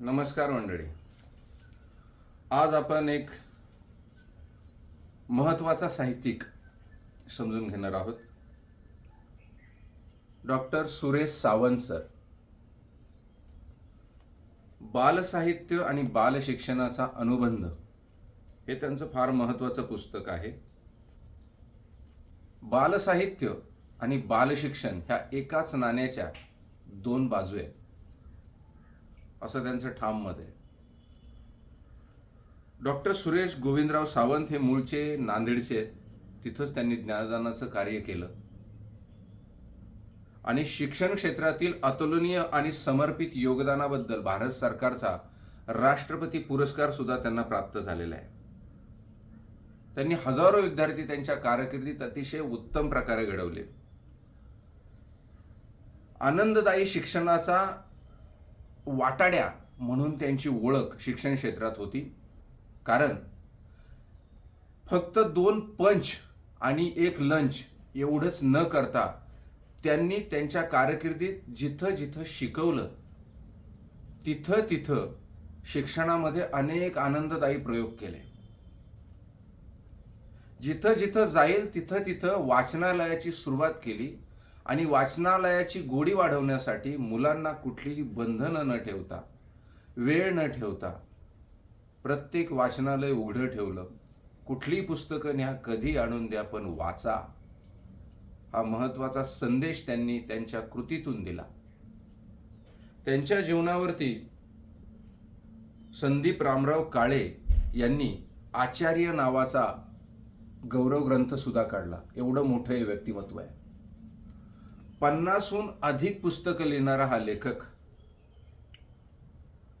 नमस्कार मंडळी. आज आपण एक महत्त्वाचा साहित्यिक समजून घेणार आहोत. Doctor Suresh Sawant sir. बालसाहित्य आणि बालशिक्षणाचा अनुबंध हे त्यांचं फार महत्त्वाचं पुस्तक आहे. बालसाहित्य आणि बालशिक्षण ह्या एकाच नाण्याच्या दोन बाजू आहेत. असं त्यांचं ठाम मत आहे. डॉक्टर सुरेश गोविंदराव सावंत हे मूळचे नांदेडचे तिथंच त्यांनी ज्ञानदानाचं कार्य केलं. आणि शिक्षण क्षेत्रातील अतुलनीय आणि समर्पित योगदानाबद्दल भारत सरकारचा राष्ट्रपती पुरस्कार सुद्धा त्यांना प्राप्त झालेला आहे. त्यांनी हजारो विद्यार्थी त्यांच्या कारकिर्दीत अतिशय उत्तम प्रकारे घडवले. आनंददायी शिक्षणाचा वाटाड्या म्हणून त्यांची ओळख शिक्षण क्षेत्रात होती. कारण फक्त दोन पंच आणि एक लंच एवढंच न करता त्यांनी त्यांच्या कारकिर्दीत जिथं जिथं शिकवलं तिथं तिथं शिक्षणामध्ये अनेक आनंददायी प्रयोग केले. जिथं जिथं जाईल तिथं तिथं वाचनालयाची सुरुवात केली. आणि वाचनालयाची गोडी वाढवण्यासाठी मुलांना कुठलीही बंधनं न ठेवता वेळ न ठेवता प्रत्येक वाचनालय उघडं ठेवलं. कुठलीही पुस्तकं न्या कधी आणून द्या पण वाचा. हा महत्त्वाचा संदेश त्यांनी त्यांच्या कृतीतून दिला. त्यांच्या जीवनावरती संदीप रामराव काळे यांनी आचार्य नावाचा गौरव ग्रंथसुद्धा काढला. एवढं मोठं हे व्यक्तिमत्व आहे. पन्नासहून अधिक पुस्तकं लिहिणारा हा लेखक.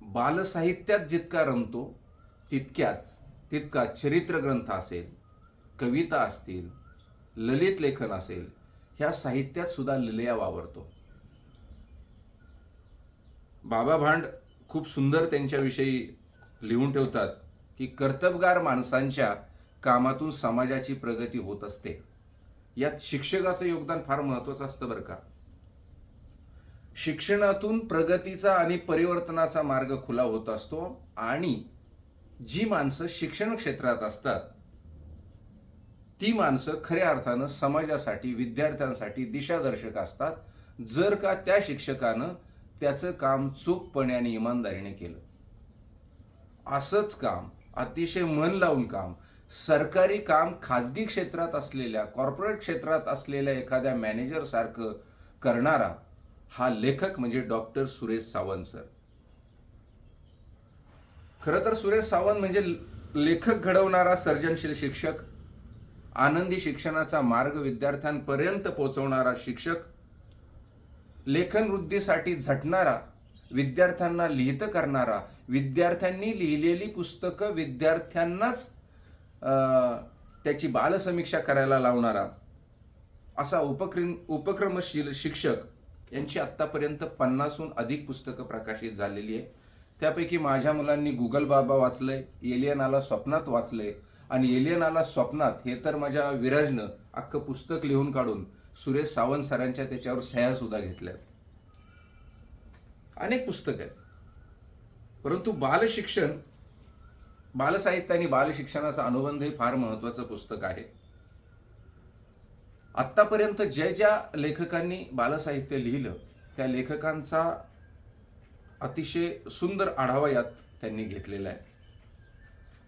बालसाहित्यात जितका रमतो तितक्याच तितका चरित्र ग्रंथ असेल कविता असतील ललित लेखन असेल ह्या साहित्यात सुद्धा लिलया वावरतो. बाबा भांड खूप सुंदर त्यांच्याविषयी लिहून ठेवतात की कर्तबगार माणसांच्या कामातून समाजाची प्रगती होत असते. यात शिक्षकाचं योगदान फार महत्वाचं असतं बरं का. शिक्षणातून प्रगतीचा आणि परिवर्तनाचा मार्ग खुला होत असतो आणि जी माणसं शिक्षण क्षेत्रात असतात ती माणसं खऱ्या अर्थानं समाजासाठी विद्यार्थ्यांसाठी दिशादर्शक असतात. जर का त्या शिक्षकानं त्याचं काम चोखपणे आणि इमानदारीने केलं. असंच काम अतिशय मन लावून काम सरकारी काम खाजगी क्षेत्रात असलेल्या कॉर्पोरेट क्षेत्रात असलेल्या एखाद्या मॅनेजरसारखं करणारा हा लेखक म्हणजे डॉक्टर सुरेश सावंत सर खरं तर सुरेश सावंत म्हणजे लेखक घडवणारा सर्जनशील शिक्षक आनंदी शिक्षणाचा मार्ग विद्यार्थ्यांपर्यंत पोहोचवणारा शिक्षक लेखन वृद्धीसाठी झटणारा विद्यार्थ्यांना लिहित करणारा विद्यार्थ्यांनी लिहिलेली पुस्तकं विद्यार्थ्यांनाच त्याची बालसमीक्षा करायला लावणारा असा उपक्रम उपक्रमशील शिक्षक यांची आत्तापर्यंत पन्नासहून अधिक पुस्तकं प्रकाशित झालेली आहे. त्यापैकी माझ्या मुलांनी गुगल बाबा वाचलंय एलियन आला स्वप्नात वाचलंय आणि एलियन आला स्वप्नात हे तर माझ्या विराजनं अख्खं पुस्तक लिहून काढून सुरेश सावंत सरांच्या त्याच्यावर सह्यासुद्धा घेतल्या. अनेक पुस्तक आहेत. परंतु बालशिक्षण बालसाहित्य आणि बालशिक्षणाचा अनुबंध हे फार महत्वाचं पुस्तक आहे. आत्तापर्यंत ज्या ज्या लेखकांनी बालसाहित्य लिहिलं त्या लेखकांचा अतिशय सुंदर आढावा यात त्यांनी घेतलेला आहे.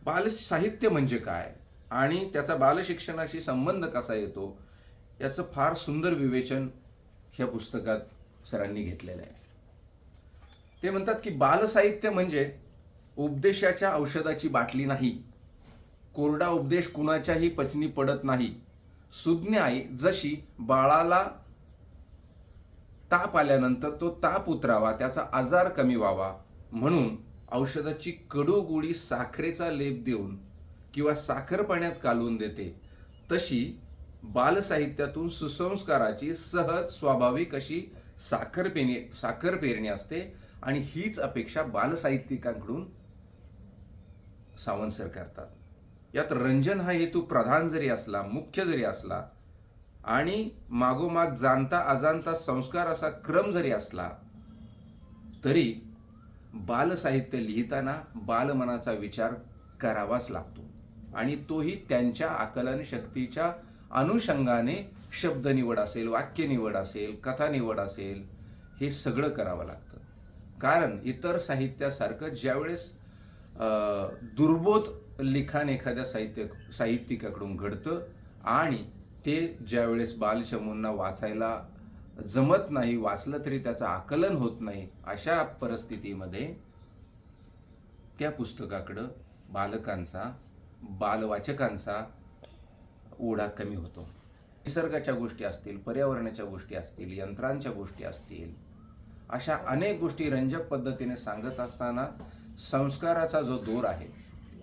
बालसाहित्य म्हणजे काय आणि त्याचा बालशिक्षणाशी संबंध कसा येतो याचं फार सुंदर विवेचन ह्या पुस्तकात सरांनी घेतलेलं आहे. ते म्हणतात की बालसाहित्य म्हणजे उपदेशाच्या औषधाची बाटली नाही. कोरडा उपदेश कुणाच्याही पचनी पडत नाही. सुज्ञ आई जशी बाळाला ताप आल्यानंतर तो ताप उतरावा त्याचा आजार कमी व्हावा म्हणून औषधाची कडू गोडी साखरेचा लेप देऊन किंवा साखर पाण्यात कालवून देते. तशी बालसाहित्यातून सुसंस्काराची सहज स्वाभाविक अशी साखर पेरणी साखर पेरणी असते आणि हीच अपेक्षा बालसाहित्यिकांकडून सावंत सर करतात. यात रंजन हा हेतू प्रधान जरी असला मुख्य जरी असला आणि मागोमाग जाणता अजाणता संस्कार असा क्रम जरी असला तरी बालसाहित्य लिहिताना बालमनाचा विचार करावाच लागतो. आणि तोही त्यांच्या आकलन शक्तीच्या अनुषंगाने शब्द निवड असेल वाक्य निवड असेल कथा निवड असेल हे सगळं करावं लागतं. कारण इतर साहित्यासारखं ज्यावेळेस दुर्बोध लिखाण एखाद्या साहित्य साहित्यिकाकडून घडतं आणि ते ज्यावेळेस बालचमूंना वाचायला जमत नाही वाचलं तरी त्याचं आकलन होत नाही अशा परिस्थितीमध्ये त्या पुस्तकाकडं बालकांचा बालवाचकांचा ओढा कमी होतो. निसर्गाच्या गोष्टी असतील पर्यावरणाच्या गोष्टी असतील यंत्रांच्या गोष्टी असतील अशा अनेक गोष्टी रंजक पद्धतीने सांगत असताना संस्काराचा जो दोर आहे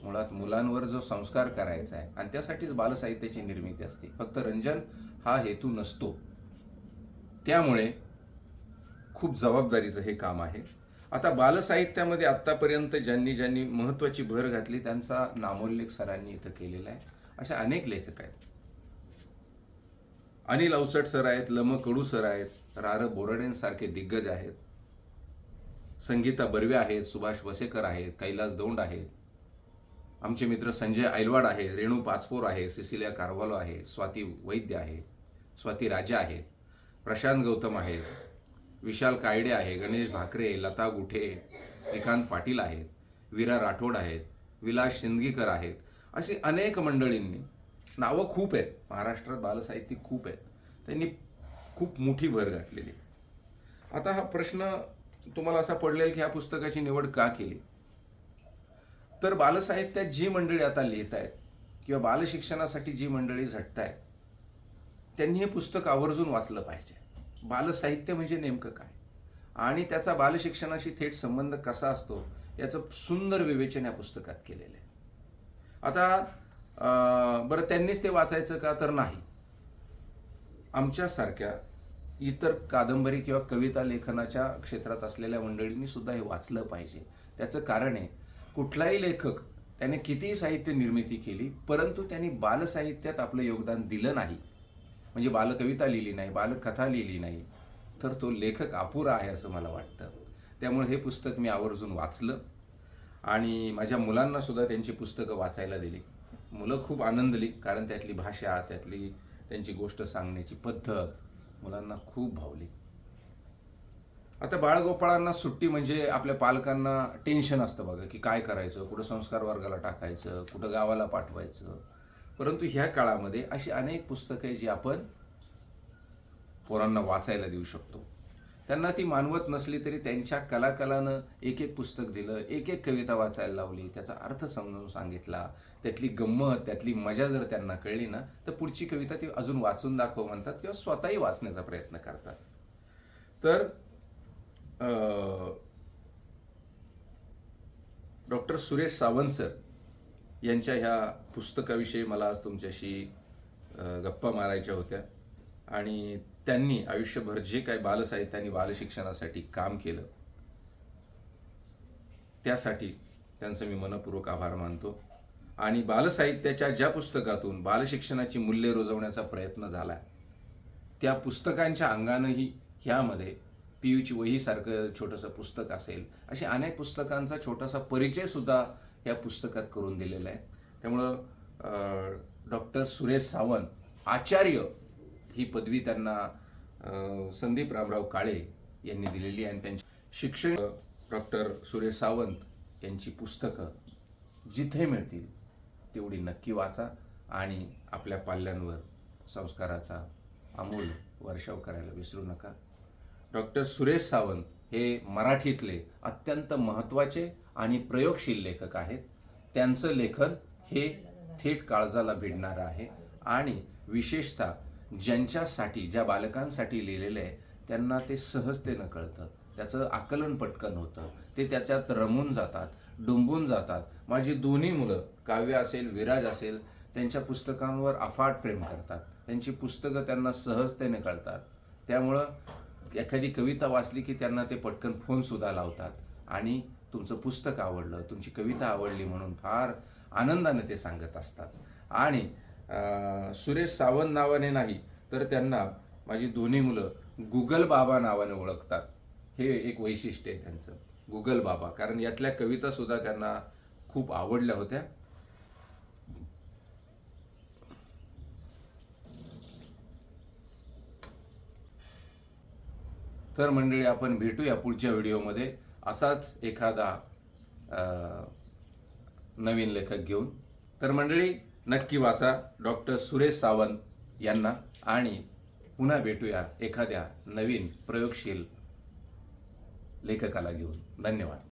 मुळात मुलांवर जो संस्कार करायचा आहे आणि त्यासाठीच बालसाहित्याची निर्मिती असते. फक्त रंजन हा हेतू नसतो. त्यामुळे खूप जबाबदारीचं हे काम आहे. आता बालसाहित्यामध्ये आत्तापर्यंत ज्यांनी ज्यांनी महत्त्वाची भर घातली त्यांचा नामोल्लेख सरांनी इथं केलेला आहे. अशा अनेक लेखक आहेत. अनिल अवचट सर आहेत लम कडू सर आहेत रार बोरडेंसारखे दिग्गज आहेत. संगीता बर्वे आहेत सुभाष वसेकर आहेत कैलास दौंड आहेत. आमचे मित्र संजय ऐलवाड आहे रेणू पाचपोर आहे सिसिलिया कारवालो आहे स्वाती वैद्य आहे स्वाती राजा आहेत प्रशांत गौतम आहेत विशाल कायडे आहे गणेश भाकरे लता गुठे श्रीकांत पाटील आहेत वीरा राठोड आहेत विलास शिंदगीकर आहेत. अशी अनेक मंडळींनी नावं खूप आहेत. महाराष्ट्रात बालसाहित्यिक खूप आहेत. त्यांनी खूप मोठी भर घातलेली आता हा प्रश्न तुम्हाला असा पडलेल की ह्या पुस्तकाची निवड का केली? तर बालसाहित्यात जी मंडळी आता लिहित आहेत किंवा बालशिक्षणासाठी जी मंडळी झटत आहेत त्यांनी हे पुस्तक आवर्जून वाचलं पाहिजे. बालसाहित्य म्हणजे नेमकं काय? आणि त्याचा बालशिक्षणाशी थेट संबंध कसा असतो? याचं सुंदर विवेचन या पुस्तकात केलेलं आहे. आता बरं त्यांनीच ते वाचायचं का? तर नाही. आमच्यासारख्या इतर कादंबरी किंवा कविता लेखनाच्या क्षेत्रात असलेल्या मंडळींनी सुद्धा हे वाचलं पाहिजे. त्याचं कारण आहे कुठलाही लेखक त्याने कितीही साहित्य निर्मिती केली परंतु त्यांनी बालसाहित्यात आपलं योगदान दिलं नाही. म्हणजे बालकविता लिहिली नाही बालकथा लिहिली नाही तर तो लेखक अपुरा आहे असं मला वाटतं. त्यामुळे हे पुस्तक मी आवर्जून वाचलं आणि माझ्या मुलांनासुद्धा त्यांची पुस्तकं वाचायला दिली. मुलं खूप आनंदली कारण त्यातली भाषा त्यातली त्यांची गोष्ट सांगण्याची पद्धत मुलांना खूप भावली. आता बाळगोपाळांना सुट्टी म्हणजे आपल्या पालकांना टेन्शन असतं बघा की काय करायचं कुठं संस्कार वर्गाला टाकायचं कुठं गावाला पाठवायचं. परंतु ह्या काळामध्ये अशी अनेक पुस्तकं आहे जी आपण पोरांना वाचायला देऊ शकतो. त्यांना ती मानवत नसली तरी त्यांच्या कलाकलानं एक एक पुस्तक दिलं एक एक कविता वाचायला लावली त्याचा अर्थ समजून सांगितला त्यातली गंमत त्यातली मजा जर त्यांना कळली ना तर पुढची कविता ती अजून वाचून दाखव म्हणतात किंवा स्वतःही वाचण्याचा प्रयत्न करतात. तर डॉक्टर सुरेश सावंत सर यांच्या ह्या पुस्तकाविषयी मला आज तुमच्याशी गप्पा मारायच्या होत्या. आणि त्यांनी आयुष्यभर जे काही बालसाहित्यांनी बालशिक्षणासाठी काम केलं त्यासाठी त्यांचं मी मनपूर्वक आभार मानतो. आणि बालसाहित्याच्या ज्या पुस्तकातून बालशिक्षणाची मूल्ये रुजवण्याचा प्रयत्न झाला त्या पुस्तकांच्या अंगानंही ह्यामध्ये पी यूची वहीसारखं छोटंसं पुस्तक असेल अशा अनेक पुस्तकांचा छोटासा परिचय सुद्धा या पुस्तकात करून दिलेला आहे. त्यामुळं डॉक्टर सुरेश सावंत आचार्य ही पदवी त्यांना संदीप रामराव काळे यांनी दिलेली आहे. आणि त्यांची शिक्षण डॉक्टर सुरेश सावंत यांची पुस्तकं जिथे मिळतील तेवढी नक्की वाचा आणि आपल्या पाल्यांवर संस्काराचा अमूल वर्षाव करायला विसरू नका. डॉक्टर सुरेश सावंत हे मराठीतले अत्यंत महत्त्वाचे आणि प्रयोगशील लेखक आहेत. त्यांचं लेखन हे थेट काळजाला भिडणारं आहे आणि विशेषतः ज्यांच्यासाठी ज्या बालकांसाठी लिहिलेलं आहे त्यांना ते सहजतेनं कळतं. त्याचं आकलन पटकन होतं. ते त्याच्यात रमून जातात डुंबून जातात. माझी दोन्ही मुलं काव्य असेल विराज असेल त्यांच्या पुस्तकांवर अफाट प्रेम करतात. त्यांची पुस्तकं त्यांना सहजतेने कळतात. त्यामुळं एखादी कविता वाचली की त्यांना ते पटकन फोनसुद्धा लावतात. आणि तुमचं पुस्तक आवडलं तुमची कविता आवडली म्हणून फार आनंदाने ते सांगत असतात. आणि सुरेश सावंत नावाने नाही तर त्यांना माझी दोन्ही मुलं गुगल बाबा नावाने ओळखतात. हे एक वैशिष्ट्य आहे त्यांचं गुगल बाबा. कारण यातल्या कवितासुद्धा त्यांना खूप आवडल्या होत्या. तर मंडळी आपण भेटूया पुढच्या व्हिडिओमध्ये असाच एखादा नवीन लेखक घेऊन. तर मंडळी नक्की वाचा. डॉक्टर सुरेश सावंत यांना आणि पुन्हा भेटूया एखाद्या नवीन प्रयोगशील लेखकाला घेऊन. धन्यवाद.